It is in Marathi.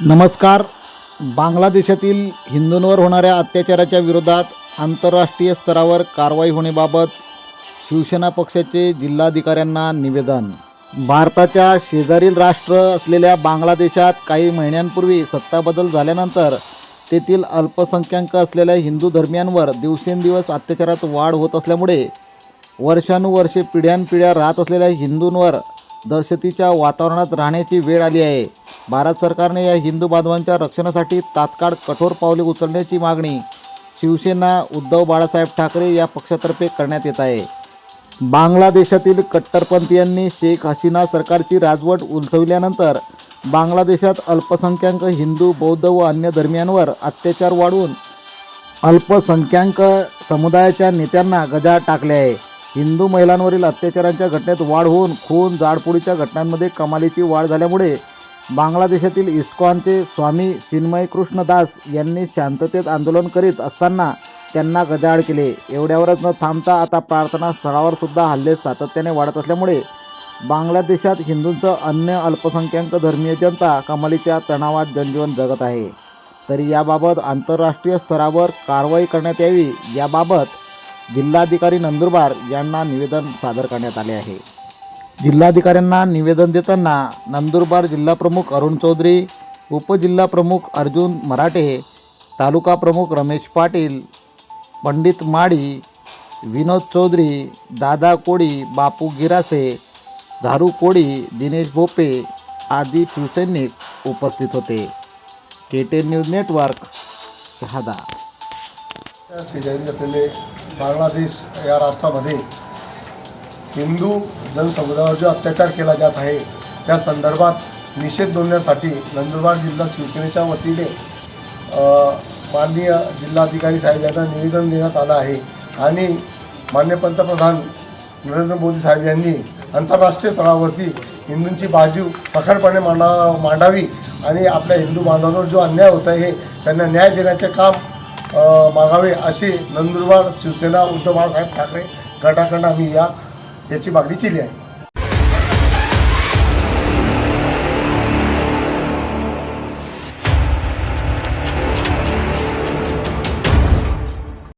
नमस्कार. बांगलादेशातील हिंदूंवर होणाऱ्या अत्याचाराच्या विरोधात आंतरराष्ट्रीय स्तरावर कारवाई होण्याबाबत शिवसेना पक्षाचे जिल्हाधिकाऱ्यांना निवेदन. भारताच्या शेजारील राष्ट्र असलेल्या बांगलादेशात काही महिन्यांपूर्वी सत्ताबदल झाल्यानंतर तेथील अल्पसंख्याक असलेल्या हिंदू धर्मियांवर दिवसेंदिवस अत्याचारात वाढ होत असल्यामुळे वर्षानुवर्षे पिढ्यानपिढ्या राहत असलेल्या हिंदूंवर दहशतीच्या वातावरणात राहण्याची वेळ आली आहे. भारत सरकारने या हिंदू बांधवांच्या रक्षणासाठी तात्काळ कठोर पावले उचलण्याची मागणी शिवसेना उद्धव बाळासाहेब ठाकरे या पक्षातर्फे करण्यात येत आहे. बांगलादेशातील कट्टरपंथीयांनी शेख हसीना सरकारची राजवट उलथविल्यानंतर बांगलादेशात अल्पसंख्याक हिंदू बौद्ध व अन्य धर्मियांवर अत्याचार वाढवून अल्पसंख्याक समुदायाच्या नेत्यांना गजा टाकले आहे. हिंदू महिलांवरील अत्याचारांच्या घटनेत वाढ होऊन खून जाडपोडीच्या घटनांमध्ये कमालीची वाढ झाल्यामुळे बांगलादेशातील इस्कॉनचे स्वामी चिन्मय कृष्णदास यांनी शांततेत आंदोलन करीत असताना त्यांना गजाआड केले. एवढ्यावरच न थांबता आता प्रार्थना स्थळावर सुद्धा हल्ले सातत्याने वाढत असल्यामुळे बांगलादेशात हिंदूंचं अन्य अल्पसंख्याक धर्मीय जनता कमालीच्या तणावात जनजीवन जगत आहे. तरी याबाबत आंतरराष्ट्रीय स्तरावर कारवाई करण्यात यावी याबाबत जिल्हाधिकारी नंदुरबार यांना निवेदन सादर करण्यात आले आहे. जिल्हाधिकाऱ्यांना निवेदन देताना नंदुरबार जिल्हाप्रमुख अरुण चौधरी उपजिल्हाप्रमुख अर्जुन मराठे तालुका प्रमुख रमेश पाटील पंडित माळी विनोद चौधरी दादा कोळी बापू गिरासे धारू कोळी दिनेश भोपे आदी शिवसैनिक उपस्थित होते. K ten news network Shahada. शेजारी असलेले बांगलादेश या राष्ट्रामध्ये हिंदू जनसमुदायावर जो अत्याचार केला जात आहे त्या संदर्भात निषेध नोंदण्यासाठी नंदुरबार जिल्हा शिवसेनेच्या वतीने माननीय जिल्हाधिकारी साहेब यांना निवेदन देण्यात आलं आहे आणि मान्य पंतप्रधान नरेंद्र मोदी साहेब यांनी आंतरराष्ट्रीय स्तरावरती हिंदूंची बाजू प्रखरपणे मांडा मांडावी आणि आपल्या हिंदू बांधवांवर जो अन्याय होत आहे त्यांना न्याय देण्याचे काम मागावे अशी नंदुरबार शिवसेना उद्धव बाळासाहेब ठाकरे गटाकडनं आम्ही या याची मागणी केली आहे.